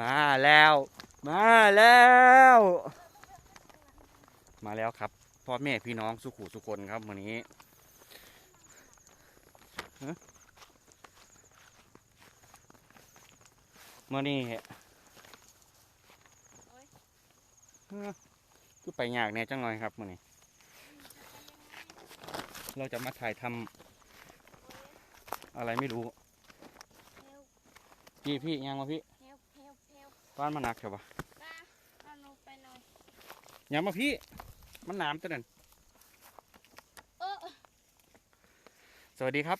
มาแล้ว มาแล้ว มาแล้วครับพ่อแม่พี่น้องสุขุสุคนครับวันนี้มื่อนี้คือไปยากแน่จังหน่อยครับมื่อนี้ เราจะมาถ่ายทำอะไรไม่รู้ พี่พี่ยังวะพี่ บ้านมันหนักใช่ปะป้าเอาหนูไปหน่อยยังมาพี่ มันหนามตัวนั้น เออสวัสดีครับ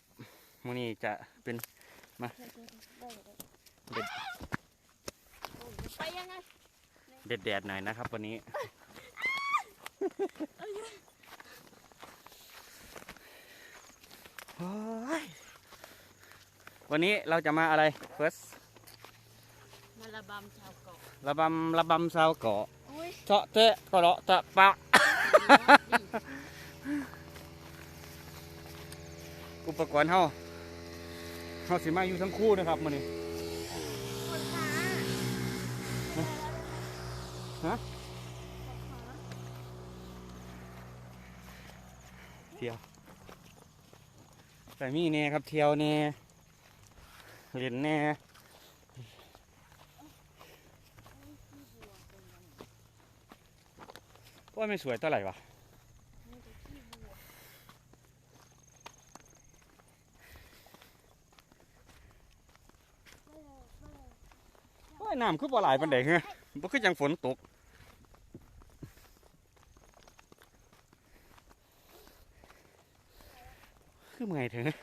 มื่อนี้จะเป็นเด็ดไปยังไงเด็ดแดดๆหน่อยนะครับ วันนี้โอ้ยวันนี้เราจะมาอะไร first มาระบำชาวเกาะระบำระบำชาวเกาะอุ้ยเจาะเตะกะเลาะตะปะ อุปกรณ์เฮาเฮาสิมาอยู่ทั้งคู่นะครับมื้อนี้คนขาฮะเที่ยวแต่มีแน่ครับเที่ยวแน่เล่นแน่ ว่าไม่สวยเท่าไหร่วะว่ายน้ำคือบ่หลายปานใดเฮ้ยบ่คือจังฝนตกคือเมื่อยเถอะ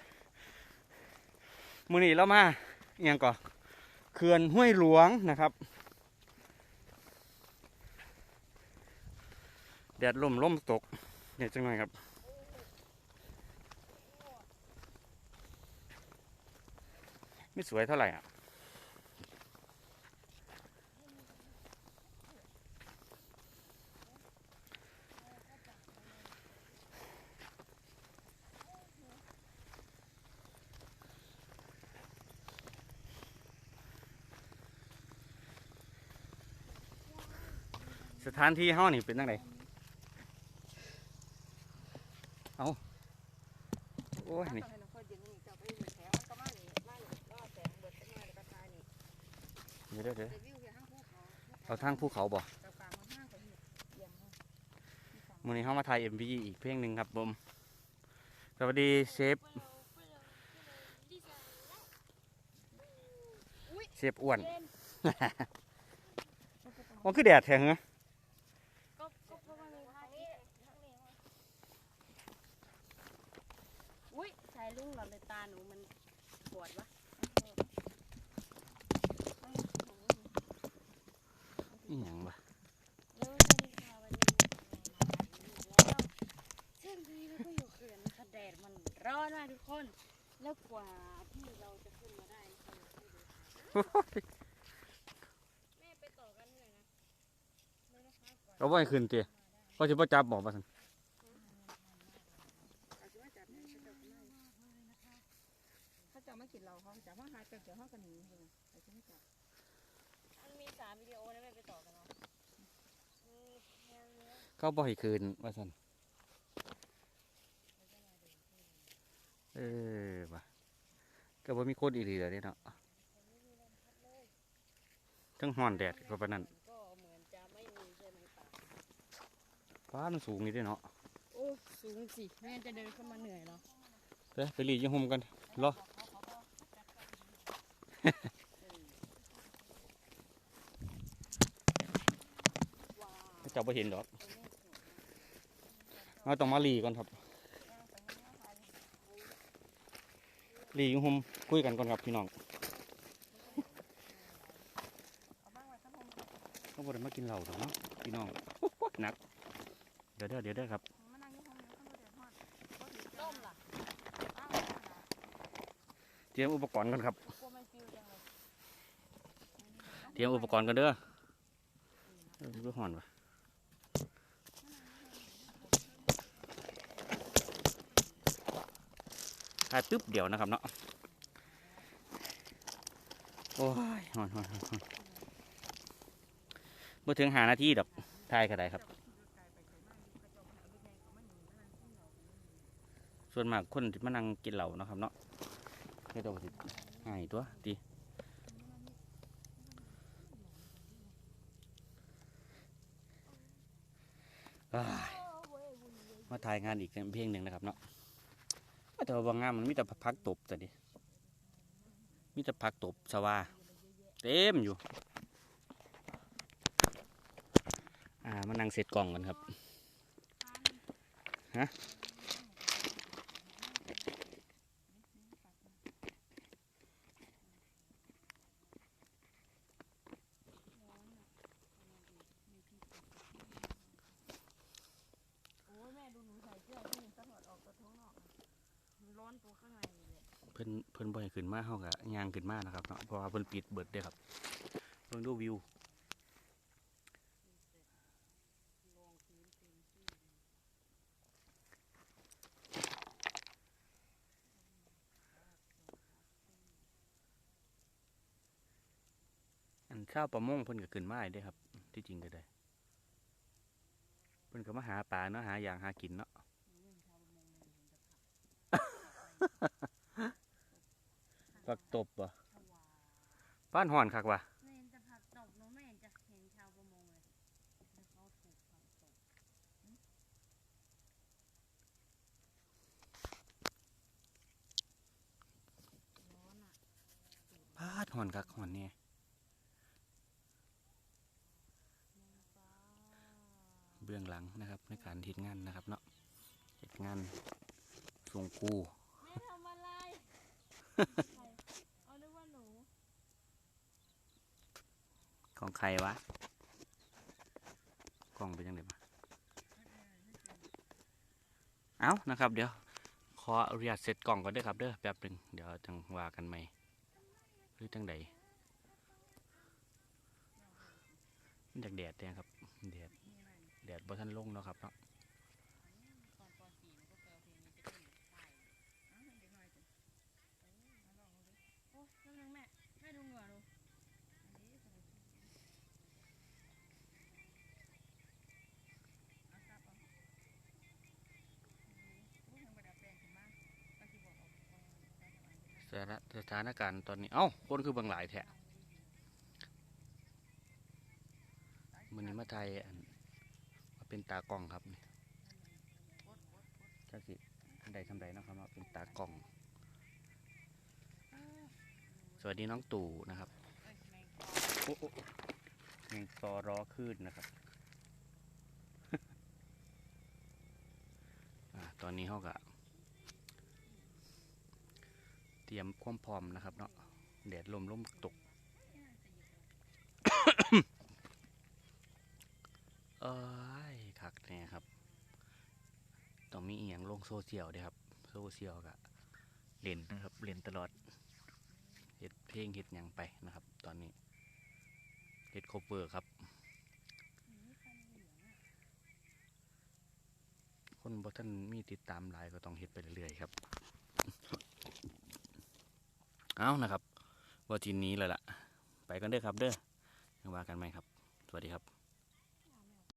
มื้อนี้เรามาอหยังก่อเขื่อนห้วยหลวงนะครับ แดดลมลมตกเดี๋ยจังหน่อยครับไม่สวยเท่าไหร่อะสถานที่เฮานี่เป็นจังไดเอาโอ้ ยนี่เดี๋ยวเดี๋ยวเอาทางภูเขาบ่มื้อนี้เฮามาถ่าย MV อีกเพลงหนึ่งครับผมสวัสดีเชฟเชฟอ้วนเล่นมันคือแดดแท้เหรอ ก็ก็เพราะว่ามีทางนี้ทางนี้อุ้ยสายลุงเราเลยตาหนูมันปวดวะ อีหยังวะ เร็วสวัสดีค่ะวันนี้แล้วซึ่งทีนี้เราก็อยู่เขื่อนนะคะแดดมันร้อ นมากทุกคนแล้วกว่าที่เราจะขึ้นมาได้นะคะแม่ไปต่อกันเหนื่อยนะไม่นะคะก่อนเราบ่ให้ขึ้นเตี้ยเขาสิบ่จับบอกว่าซั่นถ้าจะไม่กินเราเขาจะว่าหายไปเดี๋ยวเขาก็หนีเองแต่ฉันไม่จับมันมีสามวิดีโอนะแม่ไปต่อกันเนาะอืมแนวเนี้ยเขาบ่ให้ขึ้นว่าซั่น เออว่ะก็บ่มีคนอีหลีแล้วเด้เนาะทั้งฮ้อนแดดก็ปานนั้นก็เหมือนจะไม่มีใช่ไหมป่าฟ้ามันสูงนี่เด้เนาะโอ้สูงสิแม่จะเดินขึ้นมาเหนื่อยเหรอไปไปหลีอยู่ห่มกันรอเจ้าบ่เห็นดอกเราต้องมาหลีก่อนครับ หลีอยู่ห่มคุยกันก่อนครับพี่น้องเขาบ่ได้มากินเหล้าดอกเนาะพี่น้องหนัก เดี๋ยวเด้อเดี๋ยวเด้อครับเตรียมอุปกรณ์กันครับ เตรียมอุปกรณ์กันเด้อเออมันก็ห่อนวะ ถ่ายตึ๊บเดี๋ยวนะครับเนาะโอ้ยห่อนห่อนห่อนห่อนบ่ถึงหานาทีดอกทายก็ได้ครับ ส่วนมากคนที่มานั่งกินเหล้าเนาะครับเนาะก็ต้องสิหายตัวตีอ้ายมาถ่ายงานอีกเพลงหนึ่งนะครับเนาะ แต่ว่างงานมันมีแต่พักตบแต่ดิมีแต่พักตบสว่าเต็มอยู่ อ่ามานั่งเสร็จกล่องกันครับ ฮะ โอ้ยแม่ดูหนูใส่เสื้อที่มันสะถอดออกตัวท้องนอก มันร้อนตัวข้างในนี่แหละ เพิ่นเพิ่นบ่ให้ขึ้นมาเฮาก็ย่างขึ้นมานะครับเนาะเพราะว่าเพิ่นปิดเบิดเด้ครับเบิ่งดูวิวอันชาวประมงเพิ่นก็ขึ้นมาได้เด้ครับ ที่จริงก็ได้เพิ่นก็มาหาปลาเนาะหาอย่างหากินเนาะ ปักตบบ่บ้านห่อนคักว่ะไม่เห็นจะผักตกหนูไม่เห็นจะเห็นชาวประมงเลยแล้วเขาถูกผักตกบ้านห่อนคักห่อนเนี่ยเบื้องหลังนะครับในการทิดงานนะครับเนาะเฮ็ดงานส่งกูแม่ทำอะไร ใครเอานึกว่าหนู ของใครวะ กล้องเป็นยังไงมาเอานะครับ เดี๋ยว ขอเรียดเสร็จกล่องก่อนด้อครับเด้อแป๊บหนึ่งเดี๋ยวจังว่ากันใหม่หรือจังใดมันจากแดดเนี่ยครับแดดแดดบ่ทันลงเนาะครับเนาะ ตอนป .4 หนูก็แปลเพลงนี้จะเต้นใช่โอ้ยนั่นนึงแม่ แม่ดูเหงื่อหนู สถานสถานการณ์ตอนนี้ เอ้า คนคือบางหลายแท้มันนี้มาไทยอันมาเป็นตากล้องครับนี่จักสิอันใดทำใดนะครับว่าเป็นตากล้อง สวัสดีน้องตู่นะครับโอ้โอ้แมงซอร้อขึ้นนะครับอ่าตอนนี้เขาก็ ตรียมความพร้อมนะครับเนาะแดดลมลมตกเอ้ยคักแน่ครับต้องมีอีหยังลงโซเชียลด้วยครับ โซเชียลก็เล่นนะครับเล่นตลอดเฮ็ดเพลงเฮ็ดหยังไปนะครับ ตอนนี้เฮ็ดโคเวอร์ครับ คนบ่ท่านมีติดตามหลายก็ต้องเฮ็ดไปเรื่อยๆครับ เอานะครับ ว่าทีนี้เลยล่ะ ไปกันเด้อครับเด้อว่ากันไหมครับ สวัสดีครับ